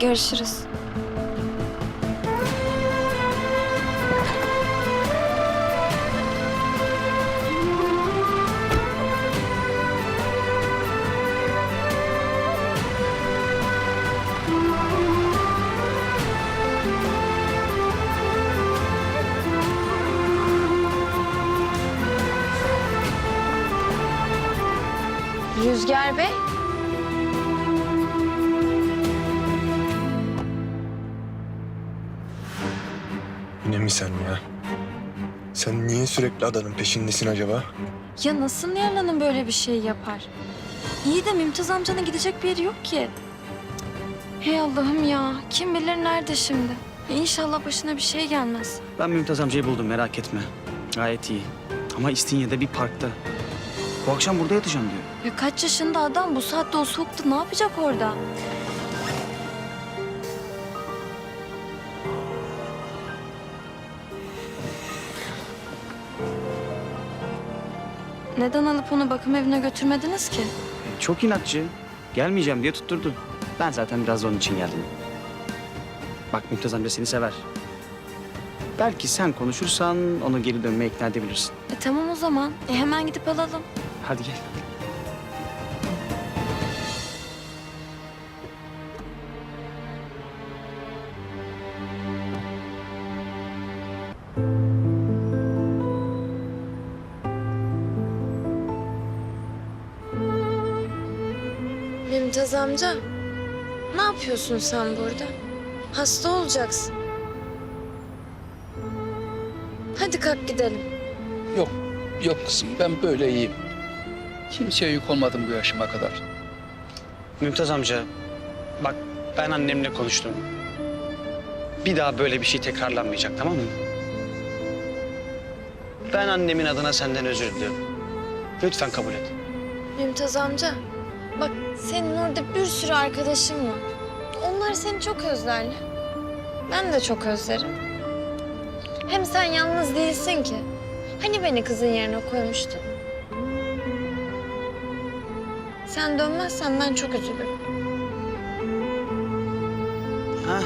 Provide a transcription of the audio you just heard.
Görüşürüz. Rüzgar Bey. Yine mi sen ya? Sen niye sürekli adanın peşindesin acaba? Ya nasıl Nihal Hanım böyle bir şey yapar? İyi de Mümtaz amcanın gidecek bir yeri yok ki. Hey Allah'ım ya. Kim bilir nerede şimdi? İnşallah başına bir şey gelmez. Ben Mümtaz amcayı buldum merak etme. Gayet iyi. Ama İstinye'de bir parkta. Bu akşam burada yatacağım diyor. Ya kaç yaşında adam bu saatte o soğukta ne yapacak orada? Neden alıp onu bakım evine götürmediniz ki? Çok inatçı. Gelmeyeceğim diye tutturdu. Ben zaten biraz da onun için geldim. Bak Mümtaz amca seni sever. Belki sen konuşursan onu geri dönmeye ikna edebilirsin. E tamam o zaman. E hemen gidip alalım. Hadi gel. Mümtaz amca, ne yapıyorsun sen burada? Hasta olacaksın. Hadi kalk gidelim. Yok, yok kızım ben böyle iyiyim. Kimseye yük olmadım bu yaşıma kadar. Mümtaz amca, bak ben annemle konuştum. Bir daha böyle bir şey tekrarlanmayacak tamam mı? Ben annemin adına senden özür diliyorum. Lütfen kabul et. Mümtaz amca, bak senin orada bir sürü arkadaşın var. Onlar seni çok özlerler. Ben de çok özlerim. Hem sen yalnız değilsin ki. Hani beni kızın yerine koymuştun? Sen dönmezsen ben çok üzülürüm. Ha?